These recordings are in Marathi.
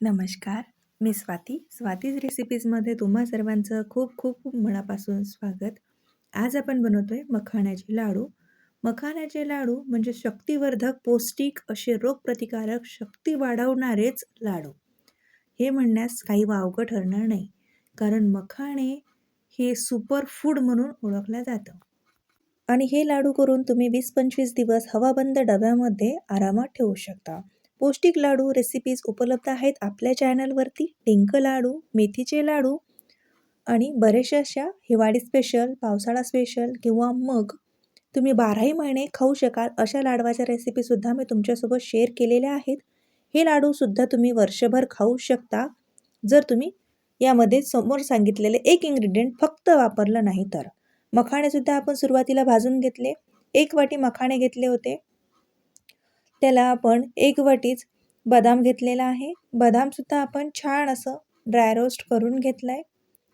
नमस्कार मी स्वाती. स्वातीज रेसिपीजमध्ये तुम्हा सर्वांचं खूप खूप खूप मनापासून स्वागत. आज आपण बनवतो आहे मखाण्याचे लाडू. मखाण्याचे लाडू म्हणजे शक्तिवर्धक पौष्टिक असे रोगप्रतिकारक शक्ती वाढवणारेच लाडू. हे म्हणण्यास काही वावगं ठरणार नाही कारण मखाणे हे सुपर फूड म्हणून ओळखलं जातं. आणि हे लाडू करून तुम्ही वीस पंचवीस दिवस हवाबंद डब्यामध्ये आरामात ठेवू शकता. पौष्टिक लाडू रेसिपीज उपलब्ध आहेत आपल्या चॅनलवरती डिंक लाडू मेथीचे लाडू आणि बऱ्याचशा अशा हिवाळी स्पेशल पावसाळा स्पेशल किंवा मग तुम्ही बाराही महिने खाऊ शकाल अशा लाडवाच्या रेसिपीसुद्धा मी तुमच्यासोबत शेअर केलेल्या आहेत. हे लाडूसुद्धा तुम्ही वर्षभर खाऊ शकता. जर तुम्ही यामध्ये समोर सांगितलेले एक इन्ग्रेडियंट फक्त वापरलं नाही तर. मखाणेसुद्धा आपण सुरुवातीला भाजून घेतले. एक वाटी मखाणे घेतले होते. त्याला आपण एक वाटीच बदाम घेतलेला आहे. बदामसुद्धा आपण छान असं ड्राय रोस्ट करून घेतलं आहे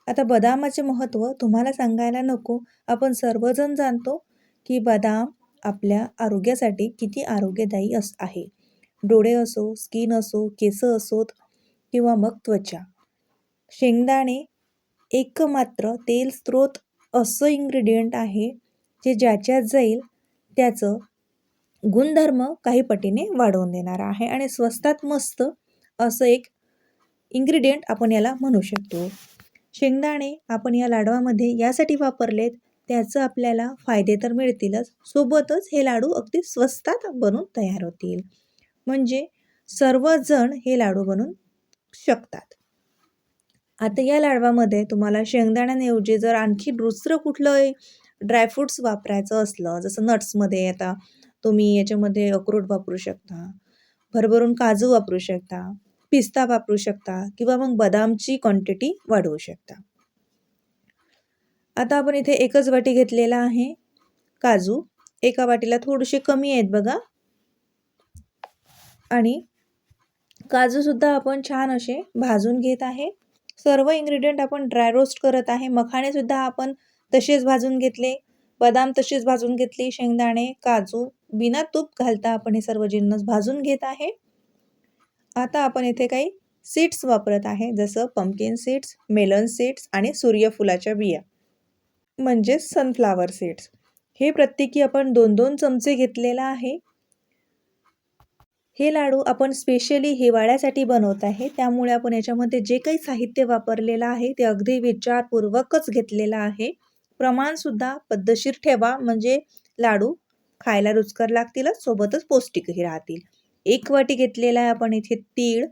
आता बदामाचे महत्त्व तुम्हाला सांगायला नको. आपण सर्वजण जाणतो की बदाम आपल्या आरोग्यासाठी किती आरोग्यदायी अस आहे. डोळे असो स्किन असो केस असोत किंवा मग त्वचा. शेंगदाणे एकमात्र तेल स्रोत असं इन्ग्रेडियंट आहे जे ज्याच्यात जाईल त्याचं गुणधर्म काही पटीने वाढवून देणार आहे आणि स्वस्तात मस्त असं एक इन्ग्रेडियंट आपण याला म्हणू शकतो. शेंगदाणे आपण या लाडवामध्ये यासाठी वापरलेत त्याचं आपल्याला फायदे तर मिळतीलच. सोबतच हे लाडू अगदी स्वस्तात बनून तयार होतील. म्हणजे सर्वजण हे लाडू बनवून शकतात. आता या लाडवामध्ये तुम्हाला शेंगदाण्याऐवजी जर आणखी दुसरं कुठलं ड्रायफ्रूट्स वापरायचं असलं जसं नट्समध्ये आता तुम्ही याच्यामध्ये अक्रोड वापरू शकता भरभरून काजू वापरू शकता पिस्ता वापरू शकता किंवा मग बदामची क्वांटिटी वाढवू शकता. आता आपण इथे एकच वाटी घेतलेला आहे काजू. एका वाटीला थोडेसे कमी आहेत बघा. आणि काजूसुद्धा आपण छान असे भाजून घेत आहे. सर्व इन्ग्रेडियंट आपण ड्राय रोस्ट करत आहे. मखाणेसुद्धा आपण तसेच भाजून घेतले. बदाम तसेच भाजून घेतले. शेंगदाणे काजू बिना तूप घालता आपण हे सर्व जिन्नस भाजून घेत आहे. आता आपण इथे काही सीड्स वापरत आहे जसं पंपकिन सीड्स मेलन सीड्स आणि सूर्यफुलाच्या बिया म्हणजे सनफ्लावर सीड्स हे प्रत्येकी आपण दोन दोन चमचे घेतलेला आहे. हे लाडू आपण स्पेशली हिवाळ्यासाठी बनवत आहे त्यामुळे आपण याच्यामध्ये जे काही साहित्य वापरलेलं आहे ते अगदी विचारपूर्वकच घेतलेलं आहे. प्रमाणसुद्धा पद्धतशीर ठेवा म्हणजे लाडू खायला रुचकर लागतीलच सोबतच पौष्टिकही राहतील. एक वाटी घेतलेला आहे आपण इथे तीळ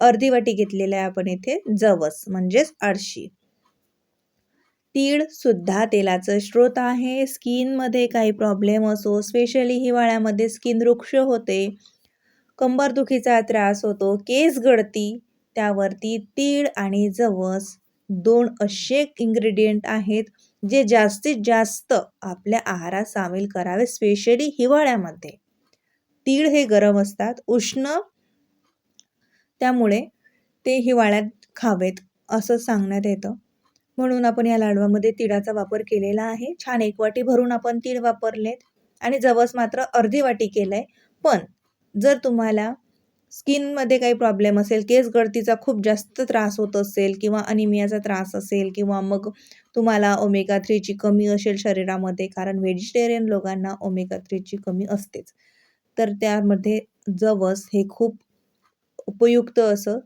अर्धी वाटी घेतलेला आहे आपण इथे जवस म्हणजेच आळशी तीळ सुद्धा तेलाचं स्रोत आहे. स्किनमध्ये काही प्रॉब्लेम असो स्पेशली हिवाळ्यामध्ये स्किन वृक्ष होते. कंबरदुखीचा त्रास होतो. केस गळती त्यावरती तीळ आणि जवस दोन असे इन्ग्रेडियंट आहेत. जे जास्तीत जास्त आपल्या आहारात सामील करावे स्पेशली हिवाळ्यामध्ये. तीळ हे गरम असतात उष्ण त्यामुळे ते हिवाळ्यात खावेत असं सांगण्यात येतं. म्हणून आपण या लाडवामध्ये तिळाचा वापर केलेला आहे. छान एक वाटी भरून आपण तीळ वापरलेत. आणि जवस मात्र अर्धी वाटी केलं आहे पण जर तुम्हाला स्किनमध्ये काही प्रॉब्लेम असेल केस गळतीचा खूप जास्त त्रास होत असेल किंवा अनिमियाचा त्रास असेल किंवा मग तुम्हाला ओमेगा थ्रीची कमी असेल शरीरामध्ये कारण व्हेजिटेरियन लोकांना ओमेगा थ्रीची कमी असतेच. तर त्यामध्ये जवस हे खूप उपयुक्त असं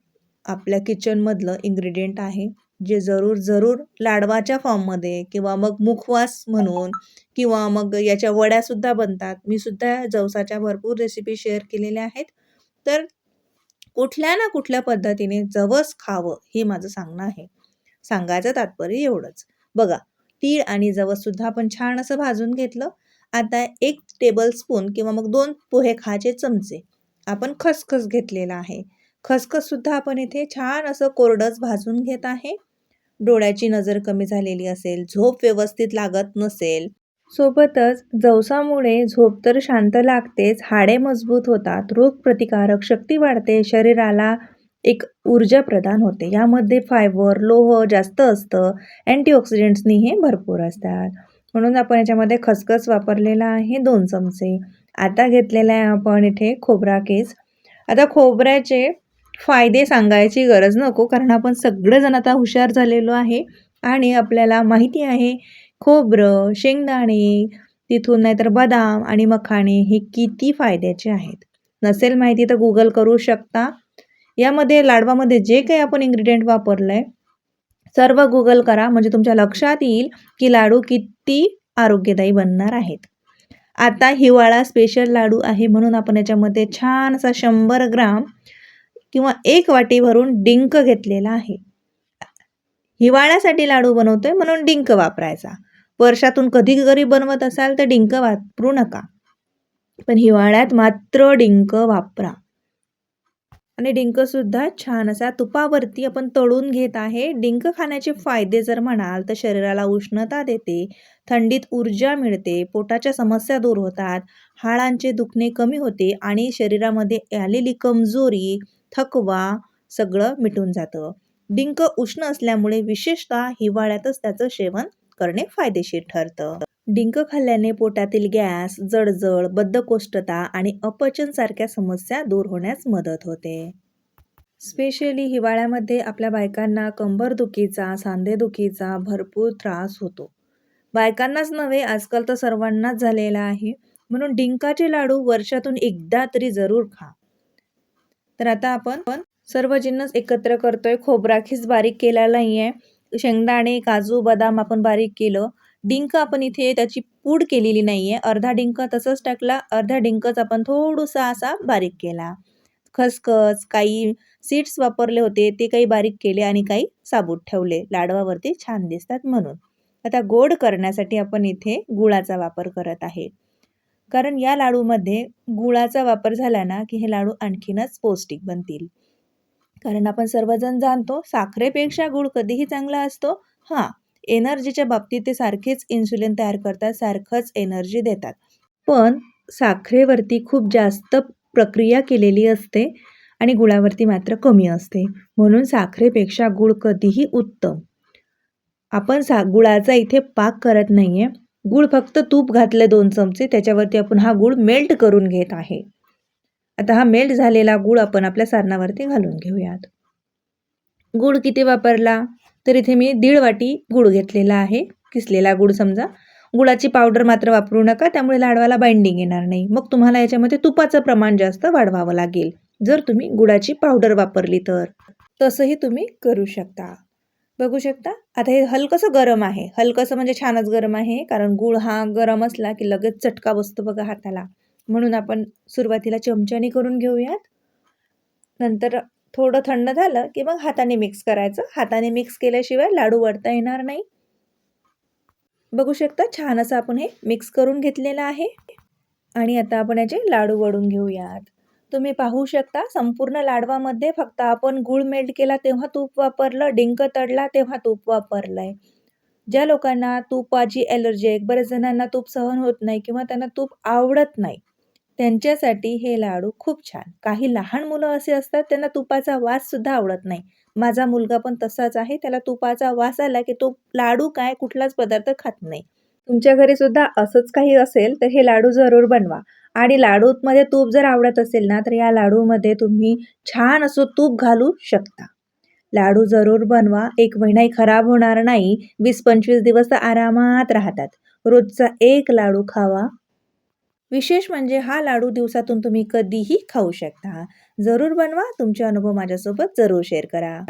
आपल्या किचनमधलं इन्ग्रेडियंट आहे जे जरूर जरूर लाडवाच्या फॉर्ममध्ये किंवा मग मुखवास म्हणून किंवा मग याच्या वड्यासुद्धा बनतात. मी सुद्धा जवसाच्या भरपूर रेसिपी शेअर केलेल्या आहेत. तर कुठल्या ना कुठल्या पद्धतीने जवस खावं हे माझं सांगणं आहे. सांगायचं तात्पर्य एवढंच. बघा तीळ आणि जवससुद्धा आपण छान असं भाजून घेतलं. आता एक टेबल स्पून किंवा मग दोन पोहे खायचे चमचे. आपण खसखस घेतलेला आहे. खसखससुद्धा आपण इथे छान असं कोरडंच भाजून घेत आहे. डोळ्याची नजर कमी झालेली असेल झोप व्यवस्थित लागत नसेल सोबतच जवसामुळे झोप तर शांत लागतेच हाडे मजबूत होतात रोगप्रतिकारक शक्ती वाढते शरीराला एक ऊर्जा प्रदान होते. यामध्ये फायबर लोह जास्त असतं अँटीऑक्सिडंट्सनी हे भरपूर असतात. म्हणून आपण याच्यामध्ये खसखस वापरलेला आहे दोन चमचे. आता घेतलेला आहे आपण इथे खोबरा केस. आता खोबऱ्याचे फायदे सांगायची गरज नको कारण आपण सगळेजण आता हुशार झालेलो आहे आणि आपल्याला माहिती आहे खोबरं शेंगदाणे तिथून नाहीतर बदाम आणि मखाणे हे किती फायद्याचे आहेत? नसेल माहिती तर गुगल करू शकता. यामध्ये लाडवामध्ये जे काही आपण इन्ग्रेडियंट वापरलं आहे सर्व गुगल करा. म्हणजे तुमच्या लक्षात येईल की लाडू किती आरोग्यदायी बनणार आहेत. आता हिवाळा स्पेशल लाडू आहे म्हणून आपण याच्यामध्ये छान असा शंभर ग्राम किंवा एक वाटी भरून डिंक घेतलेला आहे. हिवाळ्यासाठी लाडू बनवतोय म्हणून डिंक वापरायचा. वर्षातून कधी जरी बनवत असाल तर डिंक वापरू नका. पण हिवाळ्यात मात्र डिंक वापरा. आणि डिंकसुद्धा छान असा तुपावरती आपण तळून घेत आहे. डिंक खाण्याचे फायदे जर म्हणाल तर शरीराला उष्णता देते थंडीत ऊर्जा मिळते पोटाच्या समस्या दूर होतात हाडांचे दुखणे कमी होते आणि शरीरामध्ये आलेली कमजोरी थकवा सगळं मिटून जातं. डिंक उष्ण असल्यामुळे विशेषतः हिवाळ्यातच त्याचं सेवन करणे फायदेशीर ठरतं. डिंक खाल्ल्याने पोटातील गॅस जळजळ बद्धकोष्ठता आणि अपचन सारख्या समस्या दूर होण्यास मदत होते. स्पेशली हिवाळ्यामध्ये आपल्या बायकांना कंबरदुखीचा सांधेदुखीचा भरपूर त्रास होतो. बायकांनाच नव्हे आजकाल तर सर्वांनाच झालेला आहे. म्हणून डिंकाचे लाडू वर्षातून एकदा तरी जरूर खा. तर आता आपण सर्व जिन्नस एकत्र करतोय. खोबराखीच बारीक केला नाही आहे शेंगदाणे काजू बदाम आपण बारीक केलं. डिंक आपण इथे त्याची पूड केलेली नाही आहे अर्धा डिंक तसंच टाकला. अर्धा डिंकच आपण थोडंसा असा बारीक केला. खसखस काही सीड्स वापरले होते. ते काही बारीक केले आणि काही साबूत ठेवले. लाडवावरती छान दिसतात म्हणून. आता गोड करण्यासाठी आपण इथे गुळाचा वापर करत आहे. कारण या लाडूमध्ये गुळाचा वापर झाला ना की हे लाडू आणखीनच पौष्टिक बनतील. कारण आपण सर्वजण जाणतो साखरेपेक्षा गुळ कधीही चांगला असतो. हां एनर्जीच्या बाबतीत ते सारखेच इन्सुलिन तयार करतात सारखंच एनर्जी देतात. पण साखरेवरती खूप जास्त प्रक्रिया केलेली असते आणि गुळावरती मात्र कमी असते. म्हणून साखरेपेक्षा गुळ कधीही उत्तम. आपण सा गुळाचा इथे पाक करत नाही आहे गुळ फक्त तूप घातलं दोन चमचे त्याच्यावरती आपण हा गुळ मेल्ट करून घेत आहे. आता हा मेल्ट झालेला गूळ आपण आपल्या सारणावरती घालून घेऊयात. गुळ किती वापरला? तर इथे मी दीड वाटी गूळ घेतलेला आहे. किसलेला गुळ समजा. गुळाची पावडर मात्र वापरू नका त्यामुळे लाडवाला बाइंडिंग येणार नाही. मग तुम्हाला याच्यामध्ये तुपाचं प्रमाण जास्त वाढवावं लागेल. जर तुम्ही गुळाची पावडर वापरली तर. तसंही तुम्ही करू शकता. बघू शकता? आता हे हलकंसं गरम आहे. हलकंसं म्हणजे छानच गरम आहे कारण गुळ हा गरम असला की लगेच चटका बसतो बघा हाताला. म्हणून आपण सुरुवातीला चमच्याने करून घेऊयात. नंतर थोडं थंड झालं की मग हाताने मिक्स करायचं. हाताने मिक्स केल्याशिवाय लाडू वळता येणार नाही. बघू शकता छान असं आपण हे मिक्स करून घेतलेलं आहे. आणि आता आपण याचे लाडू वळून घेऊयात. तुम्ही पाहू शकता संपूर्ण लाडवामध्ये फक्त आपण गूळ मेल्ट केला तेव्हा तूप वापरलं डिंक तडला तेव्हा तूप वापरलं आहे ज्या लोकांना तुपाची ॲलर्जी आहे बऱ्याच जणांना तूप सहन होत नाही किंवा त्यांना तूप आवडत नाही. त्यांच्यासाठी हे लाडू खूप छान. काही लहान मुलं असे असतात त्यांना तुपाचा वाससुद्धा आवडत नाही. माझा मुलगा पण तसाच आहे त्याला तुपाचा वास आला की तो लाडू काय कुठलाच पदार्थ खात नाही. तुमच्या घरी सुद्धा असंच काही असेल तर हे लाडू जरूर बनवा. आणि लाडूमध्ये तूप जर आवडत असेल ना तर या लाडूमध्ये तुम्ही छान असं तूप घालू शकता. लाडू जरूर बनवा. एक महिनाही खराब होणार नाही. वीस पंचवीस दिवस तर आरामात राहतात. रोजचा एक लाडू खावा. विशेष म्हणजे हा लाडू दिवसातून तुम्ही कधीही खाऊ शकता. जरूर बनवा तुमचे अनुभव माझ्यासोबत जरूर शेअर करा.